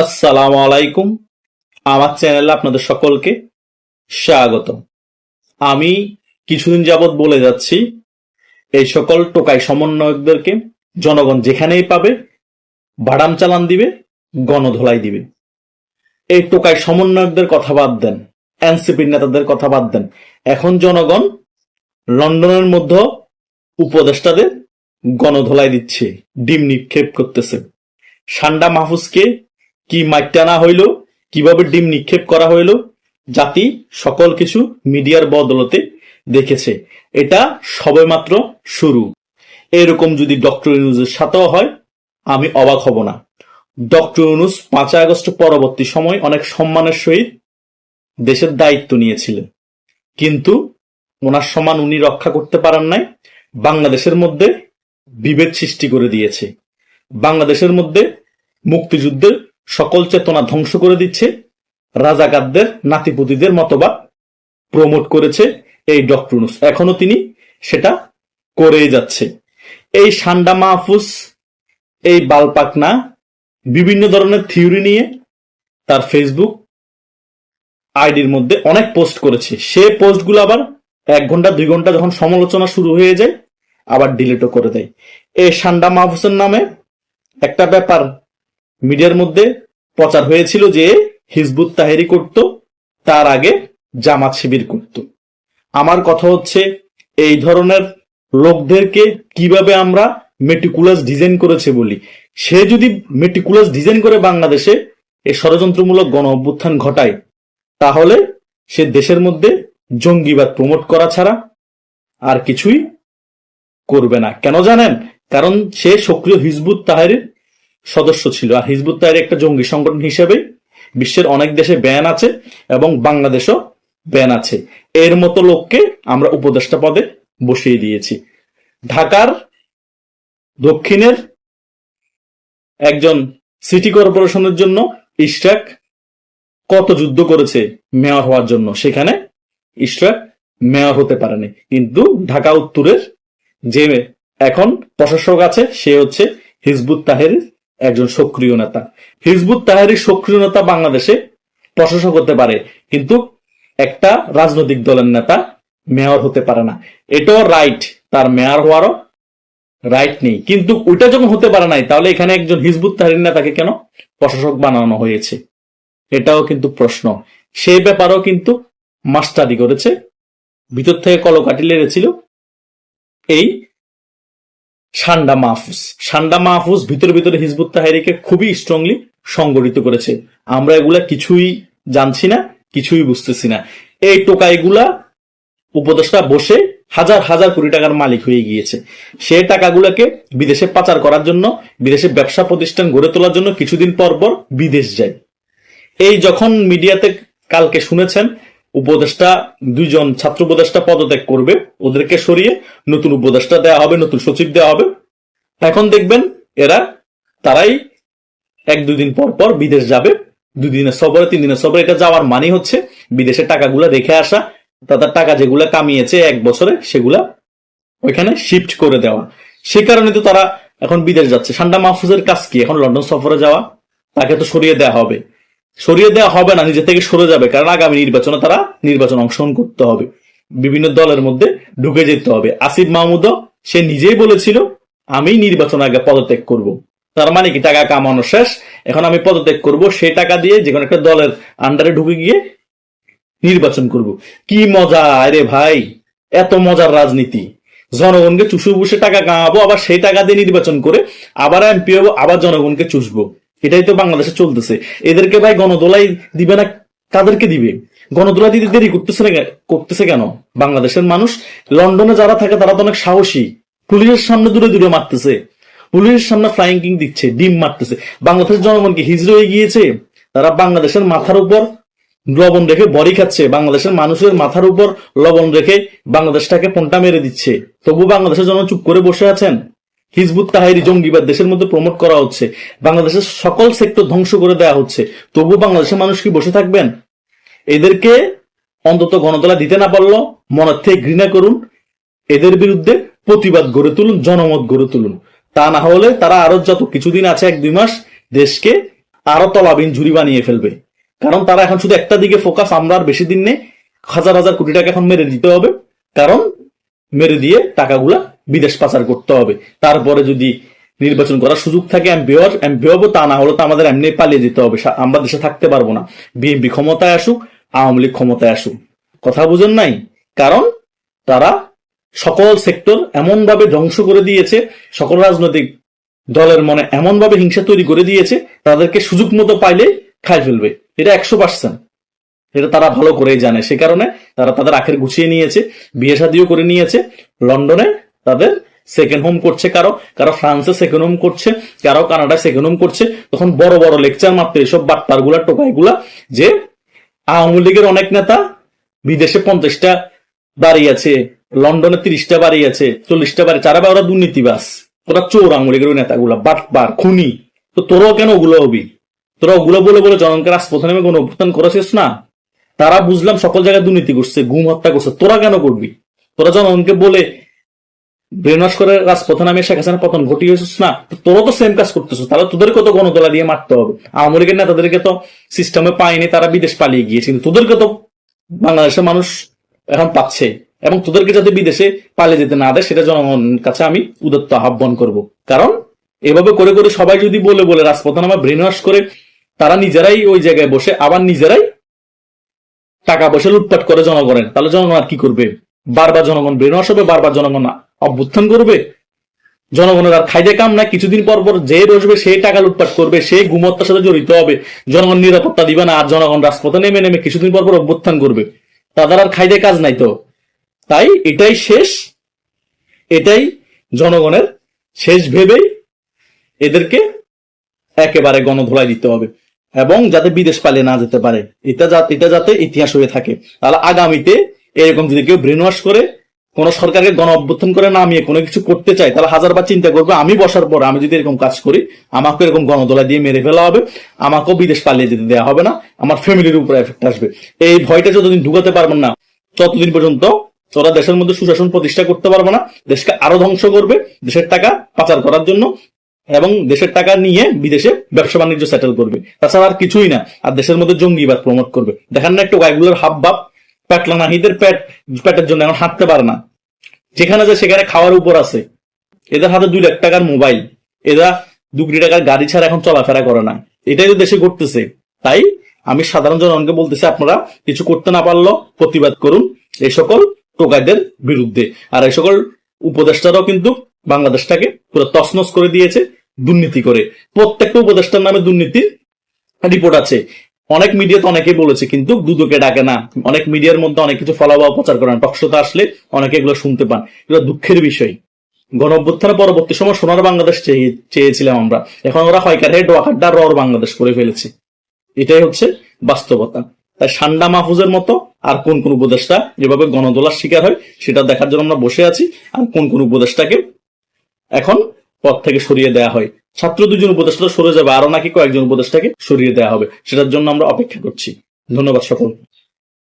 আসসালামু আলাইকুম। আমার চ্যানেলে আপনাদের সকলকে স্বাগত আমি কিছুদিন যাবৎ বলে যাচ্ছি, এই সকল টোকাই সমন্বয়কদেরকে জনগণ যেখানেই পাবে, বাদাম চালান দিবে, গণধোলাই দিবে। এই টোকাই সমন্বয়কদের কথা বাদ দেন, এনসিপির নেতাদের কথা বাদ দেন। এখন জনগণ লন্ডনের মধ্যে উপদেষ্টাদের গণধোলাই দিচ্ছে, ডিম নিক্ষেপ করতেছে। সান্ডা মাহফুজকে কি মাইটানা হইল, কীভাবে ডিম নিক্ষেপ করা হইল, জাতি সকল কিছু মিডিয়ার বদলতে দেখেছে। এটা সবেমাত্র শুরু। এরকম যদি ডক্টর ইউনুসের সাথেও হয়, আমি অবাক হব না। ডক্টর ইউনুস পাঁচই আগস্ট পরবর্তী সময় অনেক সম্মানের সহিত দেশের দায়িত্ব নিয়েছিলেন। কিন্তু ওনার সমান উনি রক্ষা করতে পারেন নাই, বাংলাদেশের মধ্যে বিভেদ সৃষ্টি করে দিয়েছে। বাংলাদেশের মধ্যে মুক্তিযুদ্ধের সকল চেতনা ধ্বংস করে দিচ্ছে। রাজাকারদের, নাতিপুতিদের মতবাদ প্রমোট করেছে এই ডক্টর ইউনূস। এখনও তিনি সেটা করেই যাচ্ছে। এই সান্ডা মাহফুজ, এই বালপাকনা, বিভিন্ন ধরনের থিওরি নিয়ে তার ফেসবুক আইডির মধ্যে অনেক পোস্ট করেছে। সে পোস্টগুলো আবার এক ঘণ্টা, দুই ঘণ্টা যখন সমালোচনা শুরু হয়ে যায়, আবার ডিলিটও করে দেয়। এই সান্ডা মাহফুজের নামে একটা ব্যাপার মিডিয়ার মধ্যে প্রচার হয়েছিল যে হিজবুত তাহেরি করত, তার আগে জামাত শিবির করত। আমার কথা হচ্ছে, এই ধরনের লোকদেরকে কীভাবে আমরা মেটিকুলাস ডিজাইন করেছে বলি? সে যদি মেটিকুলাস ডিজাইন করে বাংলাদেশে এই ষড়যন্ত্রমূলক গণ অভ্যুত্থান ঘটায়, তাহলে সে দেশের মধ্যে জঙ্গিবাদ প্রমোট করা ছাড়া আর কিছুই করবে না। কেন জানেন? কারণ সে সক্রিয় হিজবুত তাহারির সদস্য ছিল। আর হিজবুত তাহের একটা জঙ্গি সংগঠন হিসেবে বিশ্বের অনেক দেশে ব্যান আছে এবং বাংলাদেশও ব্যান আছে। এর মতো লোককে আমরা উপদেষ্টা পদে বসিয়ে দিয়েছি। ঢাকার দক্ষিণের একজন সিটি কর্পোরেশনের জন্য ইশরাক কত যুদ্ধ করেছে মেয়র হওয়ার জন্য? সেখানে ইশরাক মেয়র হতে পারেনি। কিন্তু ঢাকা উত্তরের যে এখন প্রশাসক আছে, সে হচ্ছে হিজবুত তাহের একজন সক্রিয় নেতা। হিজবুত তাহারির সক্রিয় নেতা বাংলাদেশে প্রশাসক হতে পারে, কিন্তু একটা রাজনৈতিক দলের নেতা মেয়র হতে পারে না। এটাও রাইট তার মেয়র হওয়ারও রাইট নেই। কিন্তু ওইটা যখন হতে পারে নাই, তাহলে এখানে একজন হিজবুত তাহারির নেতাকে কেন প্রশাসক বানানো হয়েছে? এটাও কিন্তু প্রশ্ন। সেই ব্যাপারেও কিন্তু মাস্টারি করেছে, ভিতর থেকে কলকাটি লেগেছিল এই সান্ডা মাহফুজ। সান্ডা মাহফুজ ভিতরে ভিতরে হিজবুত তাহেরিকে খুবই স্ট্রংলি সংগঠিত করেছে। আমরা এগুলা কিছুই জানছি না, কিছুই বুঝতেছি না। এই টোকাইগুলা উপদেষ্টা বসে হাজার হাজার কোটি টাকার মালিক হয়ে গিয়েছে। সে টাকাগুলোকে বিদেশে পাচার করার জন্য, বিদেশে ব্যবসা প্রতিষ্ঠান গড়ে তোলার জন্য কিছুদিন পর পর বিদেশ যায়। এই যখন মিডিয়াতে কালকে শুনেছেন উপদেষ্টা, দুইজন ছাত্র উপদেষ্টা পদত্যাগ করবে। ওদেরকে সরিয়ে নতুন উপদেষ্টা দেওয়া হবে, নতুন সচিব দেওয়া হবে। এখন দেখবেন এরা, তারাই এক, দুই দিন পর পর বিদেশ যাবে। দুই দিনের সবরে তিন দিনের সবরে এটা যাওয়ার মানে হচ্ছে বিদেশে টাকাগুলা রেখে আসা। তাদের টাকা যেগুলা কামিয়েছে এক বছরে, সেগুলা ওইখানে শিফট করে দেওয়া। সে কারণে তো তারা এখন বিদেশ যাচ্ছে। সান্ডা মাহফুজের কাজ কি? এখন লন্ডন সফরে যাওয়া, তাকে তো সরিয়ে দেওয়া হবে। সরিয়ে দেওয়া হবে না নিজে থেকে সরে যাবে, কারণ আগামী নির্বাচনে তারা নির্বাচন অংশগ্রহণ করতে হবে। বিভিন্ন দলের মধ্যে ঢুকে যেতে হবে। আসিফ মাহমুদও, সে নিজেই বলেছিল, আমি নির্বাচন আগে পদত্যাগ করব। তার মানে কি, টাকা কামানো শেষ, এখন আমি পদত্যাগ করব, সেই টাকা দিয়ে যে কোনো একটা দলের আন্ডারে ঢুকে গিয়ে নির্বাচন করব। কি মজা, আরে ভাই, এত মজার রাজনীতি। জনগণকে চুষু বসে টাকা কামাবো, আবার সেই টাকা দিয়ে নির্বাচন করে আবার এমপি হব, আবার জনগণকে চুষবো। এটাই তো বাংলাদেশে চলতেছে। এদেরকে ভাই গণদোলাই দিবে না, কাদেরকে দিবে? গণদোলা দিতে দেরি করতেছে না করতেছে কেন? বাংলাদেশের মানুষ, লন্ডনে যারা থাকে তারা তো অনেক সাহসী। পুলিশের সামনে দূরে দূরে মারতেছে। পুলিশের সামনে ফ্লাইং কিং দিচ্ছে, ডিম মারতেছে। বাংলাদেশের জনগণকে হিজড়ে হয়ে গিয়েছে? তারা বাংলাদেশের মাথার উপর লবণ রেখে বড়ি খাচ্ছে। বাংলাদেশের মানুষের মাথার উপর লবণ রেখে বাংলাদেশটাকে পন্টা মেরে দিচ্ছে। তবু বাংলাদেশের জন্য চুপ করে বসে আছেন। হিজবুত তাহারি জঙ্গিবাদ দেশের মধ্যে প্রমোট করা হচ্ছে, বাংলাদেশের সকল সেক্টর ধ্বংস করে দেওয়া হচ্ছে তবু বাংলাদেশের মানুষ কি বসে থাকবেন? এদেরকে অন্তত গণতলা দিতে না পারল, মনের থেকে ঘৃণা করুন, এদের বিরুদ্ধে প্রতিবাদ গড়ে তুলুন, জনমত গড়ে তুলুন। তা না হলে তারা আরও যত কিছুদিন আছে, এক দুই মাস, দেশকে আরও তলাবিন ঝুরি বানিয়ে ফেলবে। কারণ তারা এখন শুধু একটা দিকে ফোকাস আমরা আর বেশি দিন নেই, হাজার হাজার কোটি টাকা এখন মেরে দিতে হবে। কারণ মেরে দিয়ে টাকাগুলা বিদেশ পাচার করতে হবে। তারপরে যদি নির্বাচন করার সুযোগ থাকে এমপি হওয়ার এমপি হব তা না হলে তো আমাদের এমনি পালিয়ে যেতে হবে। আমরা দেশে থাকতে পারব না। বিএনপি ক্ষমতায় আসুক, আওয়ামী লীগ ক্ষমতায় আসুক। কথা বুঝেন নাই? কারণ তারা সকল সেক্টর এমন ভাবে ধ্বংস করে দিয়েছে, সকল রাজনৈতিক দলের মনে এমন ভাবে হিংসা তৈরি করে দিয়েছে, তাদেরকে সুযোগ মতো পাইলে খাই ফেলবে। এটা একশো পার্সেন্ট। এটা তারা ভালো করেই জানে। সে কারণে তারা তাদের আখের গুছিয়ে নিয়েছে, বিয়ে শাদিও করে নিয়েছে। লন্ডনে তাদের সেকেন্ড হোম করছে কারও কারও ফ্রান্সে সেকেন্ড হোম করছে, কারও কানাডায় সেকেন্ড হোম করছে। তখন বড় বড় লেকচার মারতে এসব টোকাই গুলা যে আওয়ামী লীগের অনেক নেতা বিদেশে পঞ্চাশটা বাড়ি আছে, লন্ডনে তিরিশটা বাড়ি আছে, চল্লিশটা বাড়ি বা ওরা দুর্নীতিবাস ওরা চোর আওয়ামী লীগের ওই নেতাগুলা, বাটপার, খুনি। তো তোরাও কেন ওগুলো হবি? তোরা ওগুলো বলে বলে জনগণকে রাজপথে নেমে কোনো অভ্যুত্থান করেছিস না? তারা বুঝলাম সকল জায়গায় দুর্নীতি করছে, গুম হত্যা করছে। তোরা কেন করবি? তোরা জনগণকে বলে, ব্রেনওয়াশ করে রাজপথে নামে শেখ হাসিনা পতন ঘটিয়েছিস না? তোরা তো সেম কাজ করতেছিস তাহলে তোদেরকে তো গণতলা দিয়ে মারতে হবে। আওয়ামী লীগের নেতাদেরকে তো সিস্টেমে পায়নি, তারা বিদেশ পালিয়ে গিয়েছে। কিন্তু তোদেরকে তো বাংলাদেশের মানুষ এখন পাচ্ছে। এবং তোদেরকে যাতে বিদেশে পালিয়ে যেতে না দেয়, সেটা জনগণের কাছে আমি উদত্ত আহ্বান করব। কারণ এভাবে করে করে সবাই যদি বলে বলে রাজপথে নামা ব্রেন করে তারা নিজেরাই ওই জায়গায় বসে, আবার নিজেরাই টাকা পয়সা লুটপাট করে জনগণের। তাহলে জনগণ আর কি করবে? বারবার জনগণ ব্রেন হবে বারবার জনগণ অভ্যুত্থান করবে? জনগণের আর খাইতে কাম না কিছুদিন পর পর যে বসবে, সে টাকা লুটপাট করবে, সে গুমত্তার সাথে জড়িত হবে। জনগণ নিরাপত্তা দিবে না, আর জনগণ রাজপথে নেমে নেমে কিছুদিন পর পর অভ্যুত্থান করবে। তাদের আর খাইতে কাজ নাই তো। তাই এটাই শেষ। এটাই জনগণের শেষ ভেবেই এদেরকে একেবারে গণধোলাই দিতে হবে। এবং যাতে বিদেশ পালিয়ে না যেতে পারে। এটা যাতে এটা যাতে ইতিহাস হয়ে থাকে। তাহলে আগামীতে এরকম যদি কেউ ব্রেন ওয়াশ করে, কোন সরকারকে গণ অভ্যর্থন করে নামিয়ে কোনো কিছু করতে চায়, তাহলে হাজারবার চিন্তা করবে, আমি বসার পর আমি যদি এরকম কাজ করি আমাকে এরকম গণদোলা দিয়ে মেরে ফেলা হবে, আমাকেও বিদেশ পালিয়ে যেতে দেওয়া হবে না, আমার ফ্যামিলির উপর এফেক্ট আসবে। এই ভয়টা যতদিন ঢুকাতে পারবেন না, ততদিন পর্যন্ত তোরা দেশের মধ্যে সুশাসন প্রতিষ্ঠা করতে পারবে না, দেশকে আরও ধ্বংস করবে, দেশের টাকা পাচার করার জন্য এবং দেশের টাকা নিয়ে বিদেশে ব্যবসা বাণিজ্য সেটেল করবে। তাছাড়া আর কিছুই না। আর দেশের মধ্যে জঙ্গিবাদ প্রমোট করবে। দেখেন না একটু গাইগুলোর হাব ভাব প্যাটলা নাহিদের প্যাট প্যাটের জন্য এখন হাঁটতে পারে না। যেখানে যায় সেখানে খাওয়ার উপর আছে। এদের হাতে দুই লাখ টাকার মোবাইল। এরা দু কোটি টাকার গাড়ি ছাড়া এখন চলাফেরা করে না। এটাই তো দেশে ঘটতেছে। তাই আমি সাধারণ জনগণকে বলতেছি, আপনারা কিছু করতে না পারলেও প্রতিবাদ করুন এই সকল টোকাইদের বিরুদ্ধে। আর এই সকল উপদেষ্টারাও কিন্তু বাংলাদেশটাকে পুরো তছনছ করে দিয়েছে দুর্নীতি করে। প্রত্যেকটা উপদেষ্টার নামে দুর্নীতি রিপোর্ট আছে। অনেক মিডিয়াতে অনেকেই বলেছে, কিন্তু দুদকে ডাকে না। অনেক মিডিয়ার মধ্যে অনেক কিছু ফলাফল প্রচার করেন। টকশোতে আসলে অনেকে এগুলো শুনতে পান। এগুলো দুঃখের বিষয়। গণ অভ্যুত্থানের পরবর্তী সময় সোনার বাংলাদেশ চেয়েছিলাম আমরা। এখন ওরা হয়কার হেড ওয়াকারডা রর বাংলাদেশ করে ফেলেছে। এটাই হচ্ছে বাস্তবতা। তাই সান্ডা মাহফুজের মতো আর কোন কোন উপদেষ্টা যেভাবে গণদোলার শিকার হয়, সেটা দেখার জন্য আমরা বসে আছি। আর কোন কোন উপদেষ্টাকে এখন পদ থেকে সরিয়ে দেওয়া হয়। ছাত্র দুজন উপদেষ্টা সরে যাবে, আরও নাকি কয়েকজন উপদেষ্টাকে সরিয়ে দেওয়া হবে, সেটার জন্য আমরা অপেক্ষা করছি। ধন্যবাদ সকল